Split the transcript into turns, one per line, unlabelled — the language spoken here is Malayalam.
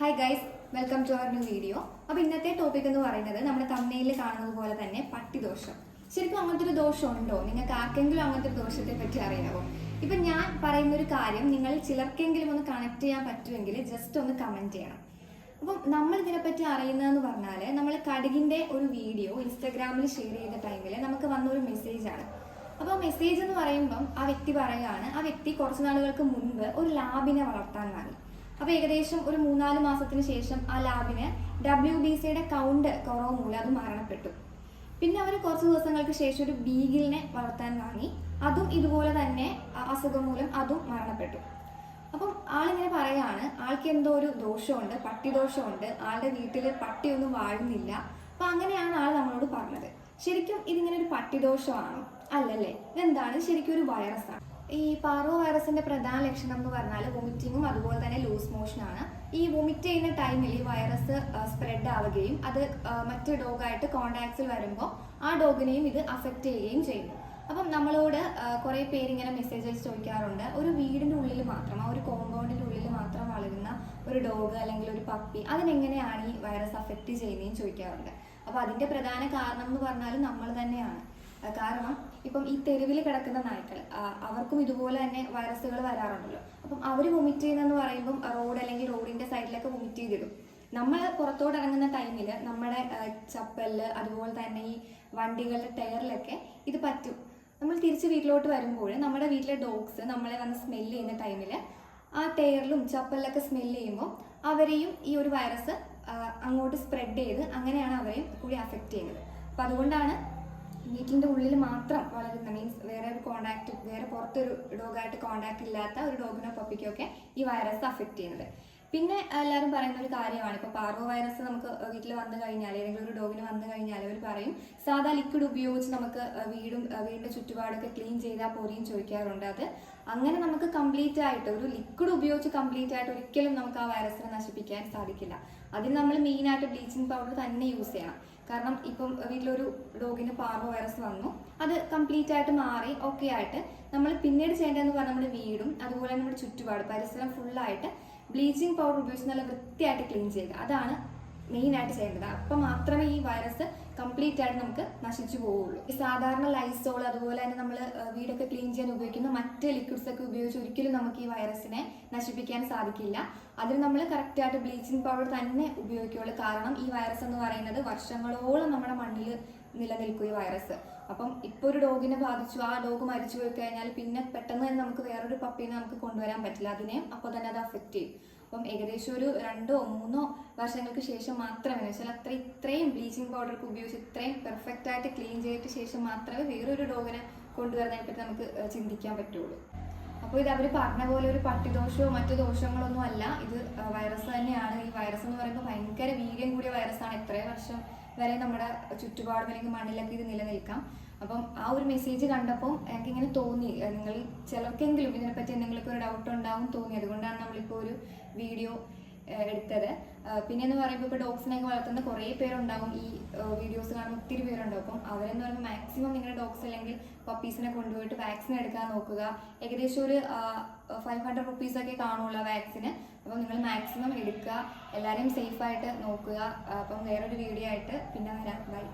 Hi guys welcome to our new video അപ്പോൾ ഇന്നത്തെ ടോപ്പിക് എന്ന് പറയുന്നത് നമ്മുടെ തമ്മയിൽ കാണുന്നത് പോലെ തന്നെ പട്ടിദോഷം. ശരിക്കും അങ്ങനത്തെ ഒരു ദോഷമുണ്ടോ നിങ്ങൾക്ക് ആർക്കെങ്കിലും അങ്ങനത്തെ ഒരു ദോഷത്തെ പറ്റി അറിയാവോ? ഇപ്പം ഞാൻ പറയുന്ന ഒരു കാര്യം നിങ്ങൾ ചിലർക്കെങ്കിലും ഒന്ന് കണക്ട് ചെയ്യാൻ പറ്റുമെങ്കിൽ ജസ്റ്റ് ഒന്ന് കമന്റ് ചെയ്യണം. അപ്പം നമ്മൾ ഇതിനെപ്പറ്റി അറിയുന്നതെന്ന് പറഞ്ഞാൽ നമ്മൾ കടുകിന്റെ ഒരു വീഡിയോ ഇൻസ്റ്റാഗ്രാമിൽ ഷെയർ ചെയ്ത ടൈമിൽ നമുക്ക് വന്ന ഒരു മെസ്സേജാണ് അപ്പോൾ മെസ്സേജ് എന്ന് പറയുമ്പം ആ വ്യക്തി പറയുകയാണ് ആ വ്യക്തി കുറച്ച് നാളുകൾക്ക് മുൻപ് ഒരു ലാബിനെ വളർത്താൻ വാങ്ങി അപ്പോൾ ഏകദേശം ഒരു മൂന്നാൽ മാസത്തിന് ശേഷം ആ ലാബിന് ഡബ്ല്യു ബി സിയുടെ കൗണ്ട് കുറവ് മൂലം അത് മരണപ്പെട്ടു. പിന്നെ അവർ കുറച്ച് ദിവസങ്ങൾക്ക് ശേഷം ഒരു ബീഗിലിനെ വളർത്താൻ വാങ്ങി. അതും ഇതുപോലെ തന്നെ അസുഖം മൂലം അതും മരണപ്പെട്ടു. അപ്പം ആളിങ്ങനെ പറയാണ് ആൾക്ക് എന്തോ ഒരു ദോഷമുണ്ട് പട്ടി ദോഷമുണ്ട് ആളുടെ വീട്ടിൽ പട്ടിയൊന്നും വാഴുന്നില്ല. അപ്പം അങ്ങനെയാണ് ആൾ നമ്മളോട് പറഞ്ഞത്. ശരിക്കും ഇതിങ്ങനെ ഒരു പട്ടിദോഷമാണോ? അല്ലല്ലേ? ഇതെന്താണ്? ശരിക്കും ഒരു വൈറസാണ് ഈ പാറോ വൈറസിന്റെ പ്രധാന ലക്ഷണം എന്ന് പറഞ്ഞാൽ വൊമിറ്റിങ്ങും അതുപോലെ തന്നെ ലൂസ് മോഷനാണ് ഈ വൊമിറ്റ് ചെയ്യുന്ന ടൈമിൽ ഈ വൈറസ് സ്പ്രെഡ് ആവുകയും അത് മറ്റു ഡോഗായിട്ട് കോണ്ടാക്ട്സിൽ വരുമ്പോൾ ആ ഡോഗിനെയും ഇത് അഫക്റ്റ് ചെയ്യുകയും ചെയ്യുന്നു. അപ്പം നമ്മളോട് കുറേ പേര് ഇങ്ങനെ മെസ്സേജസ് ചോദിക്കാറുണ്ട്. ഒരു വീടിന്റെ ഉള്ളിൽ മാത്രം ആ ഒരു കോമ്പൗണ്ടിന്റെ ഉള്ളിൽ മാത്രം വളരുന്ന ഒരു ഡോഗ് അല്ലെങ്കിൽ ഒരു പപ്പി അതിനെങ്ങനെയാണ് ഈ വൈറസ് അഫക്റ്റ് ചെയ്യുന്നതെന്ന് ചോദിക്കാറുണ്ട്. അപ്പോൾ അതിന്റെ പ്രധാന കാരണം എന്ന് പറഞ്ഞാൽ നമ്മൾ തന്നെയാണ്. കാരണം ഇപ്പം ഈ തെരുവിൽ കിടക്കുന്ന നായ്ക്കൾ അവർക്കും ഇതുപോലെ തന്നെ വൈറസുകൾ വരാറുണ്ടല്ലോ. അപ്പം അവർ വൊമിറ്റ് ചെയ്യുന്നതെന്ന് പറയുമ്പം റോഡ് അല്ലെങ്കിൽ റോഡിന്റെ സൈഡിലൊക്കെ വൊമിറ്റ് ചെയ്തിടും. നമ്മൾ പുറത്തോട്ട് ഇറങ്ങുന്ന ടൈമിൽ നമ്മുടെ ചപ്പലിൽ അതുപോലെ തന്നെ ഈ വണ്ടികളുടെ ടയറിലൊക്കെ ഇത് പറ്റും. നമ്മൾ തിരിച്ച് വീട്ടിലോട്ട് വരുമ്പോൾ നമ്മുടെ വീട്ടിലെ ഡോഗ്സ് നമ്മളെ വന്ന് സ്മെല്ല് ചെയ്യുന്ന ടൈമിൽ ആ ടയറിലും ചപ്പലിലൊക്കെ സ്മെല്ല് ചെയ്യുമ്പോൾ അവരെയും ഈ ഒരു വൈറസ് അങ്ങോട്ട് സ്പ്രെഡ് ചെയ്ത് അങ്ങനെയാണ് അവരെയും കൂടി അഫക്റ്റ് ചെയ്യുന്നത്. അപ്പം അതുകൊണ്ടാണ് വീട്ടിന്റെ ഉള്ളിൽ മാത്രം വളരുന്ന മീൻസ് വേറെ ഒരു കോണ്ടാക്ട് വേറെ പുറത്തൊരു ഡോഗായിട്ട് കോണ്ടാക്ട് ഇല്ലാത്ത ഒരു ഡോഗിനോ പപ്പിക്കോ ഒക്കെ ഈ വൈറസ് അഫക്റ്റ് ചെയ്യുന്നത്. പിന്നെ എല്ലാവരും പറയുന്ന ഒരു കാര്യമാണ്. ഇപ്പോൾ പാർവോ വൈറസ് നമുക്ക് വീട്ടിൽ വന്നു കഴിഞ്ഞാൽ അല്ലെങ്കിൽ ഒരു ഡോഗിന് വന്നു കഴിഞ്ഞാൽ അവർ പറയും സാധാ ലിക്വിഡ് ഉപയോഗിച്ച് നമുക്ക് വീടും വീടിന്റെ ചുറ്റുപാടൊക്കെ ക്ലീൻ ചെയ്താൽ പോരെയും ചോദിക്കാറുണ്ട്. അത് അങ്ങനെ നമുക്ക് കംപ്ലീറ്റ് ആയിട്ട് ഒരു ലിക്വിഡ് ഉപയോഗിച്ച് കംപ്ലീറ്റ് ആയിട്ട് ഒരിക്കലും നമുക്ക് ആ വൈറസിനെ നശിപ്പിക്കാൻ സാധിക്കില്ല. അതിന് നമ്മൾ മെയിനായിട്ട് ബ്ലീച്ചിങ് പൗഡർ തന്നെ യൂസ് ചെയ്യണം. കാരണം ഇപ്പം വീട്ടിലൊരു ഡോഗിന് പാർവോ വൈറസ് വന്നു അത് കംപ്ലീറ്റ് ആയിട്ട് മാറി ഓക്കെ ആയിട്ട് നമ്മൾ പിന്നീട് ചെയ്യേണ്ടതെന്ന് പറഞ്ഞാൽ നമ്മുടെ വീടും അതുപോലെ നമ്മുടെ ചുറ്റുപാട് പരിസരം ഫുള്ളായിട്ട് ബ്ലീച്ചിങ് പൗഡർ ഉപയോഗിച്ച് നല്ല വൃത്തിയായിട്ട് ക്ലീൻ ചെയ്യുക അതാണ് മെയിൻ ആയിട്ട് ചെയ്യേണ്ടത്. അപ്പം മാത്രമേ ഈ വൈറസ് കംപ്ലീറ്റ് ആയിട്ട് നമുക്ക് നശിച്ചു പോവുള്ളൂ. ഈ സാധാരണ ലൈസോൾ അതുപോലെ തന്നെ നമ്മൾ വീടൊക്കെ ക്ലീൻ ചെയ്യാൻ ഉപയോഗിക്കുന്ന മറ്റ് ലിക്വിഡ്സ് ഒക്കെ ഉപയോഗിച്ച് ഒരിക്കലും നമുക്ക് ഈ വൈറസിനെ നശിപ്പിക്കാൻ സാധിക്കില്ല. അതിന് നമ്മൾ കറക്റ്റായിട്ട് ബ്ലീച്ചിങ് പൗഡർ തന്നെ ഉപയോഗിക്കുകയുള്ളൂ കാരണം ഈ വൈറസ് എന്ന് പറയുന്നത് വർഷങ്ങളോളം നമ്മുടെ മണ്ണിൽ നിലനിൽക്കും ഈ വൈറസ്. അപ്പം ഇപ്പോൾ ഒരു ഡോഗിനെ ബാധിച്ചു ആ ഡോഗ് മരിച്ചു പോയി കഴിഞ്ഞാൽ പിന്നെ പെട്ടെന്ന് തന്നെ നമുക്ക് വേറൊരു പപ്പീനെ നമുക്ക് കൊണ്ടുവരാൻ പറ്റില്ല. അതിനെയും അപ്പോൾ തന്നെ അത് അഫക്റ്റ് ചെയ്യും. അപ്പം ഏകദേശം ഒരു രണ്ടോ മൂന്നോ വർഷങ്ങൾക്ക് ശേഷം മാത്രമേ വെച്ചാൽ അത്ര ഇത്രയും ബ്ലീച്ചിങ് പൗഡർ ഒക്കെ ഉപയോഗിച്ച് ഇത്രയും പെർഫെക്റ്റ് ആയിട്ട് ക്ലീൻ ചെയ്തിട്ട് ശേഷം മാത്രമേ വേറൊരു ഡോഗിനെ കൊണ്ടുവരുന്നതിനെ പറ്റി നമുക്ക് ചിന്തിക്കാൻ പറ്റുള്ളൂ. അപ്പോൾ ഇത് അവർ പറഞ്ഞ പോലെ ഒരു പട്ടിദോഷമോ മറ്റു ദോഷങ്ങളൊന്നും അല്ല. ഇത് വൈറസ് തന്നെയാണ്. ഈ വൈറസ് എന്ന് പറയുമ്പോൾ ഭയങ്കര വീര്യം കൂടിയ വൈറസാണ് എത്രയോ വർഷം വരെ നമ്മുടെ ചുറ്റുപാടും അല്ലെങ്കിൽ മണ്ണിലൊക്കെ ഇത് നിലനിൽക്കാം. അപ്പം ആ ഒരു മെസ്സേജ് കണ്ടപ്പോൾ എനിക്ക് ഇങ്ങനെ തോന്നി. നിങ്ങൾ ചിലർക്കെങ്കിലും ഇതിനെപ്പറ്റി എന്തെങ്കിലുമൊക്കെ ഒരു ഡൗട്ട് ഉണ്ടാവും തോന്നി. അതുകൊണ്ടാണ് നമ്മളിപ്പോൾ ഒരു വീഡിയോ എടുത്തത്. പിന്നെ പിന്നെയെന്ന് പറയുമ്പോൾ ഇപ്പോൾ ഡോഗ്സിനെയൊക്കെ വളർത്തുന്ന കുറേ പേരുണ്ടാവും. ഈ വീഡിയോസ് കാണുന്ന ഒത്തിരി പേരുണ്ടാവും. അപ്പം അവരെന്ന് പറയുമ്പോൾ മാക്സിമം നിങ്ങളുടെ ഡോഗ്സ് അല്ലെങ്കിൽ പപ്പീസിനെ കൊണ്ടുപോയിട്ട് വാക്സിൻ എടുക്കാൻ നോക്കുക. ഏകദേശം ഒരു ഫൈവ് ഹൺഡ്രഡ് റുപ്പീസൊക്കെ കാണുള്ളൂ വാക്സിന് നിങ്ങൾ മാക്സിമം എടുക്കുക. എല്ലാവരെയും സേഫായിട്ട് നോക്കുക. അപ്പം വേറൊരു വീഡിയോ ആയിട്ട് പിന്നെ വരാം. ബൈ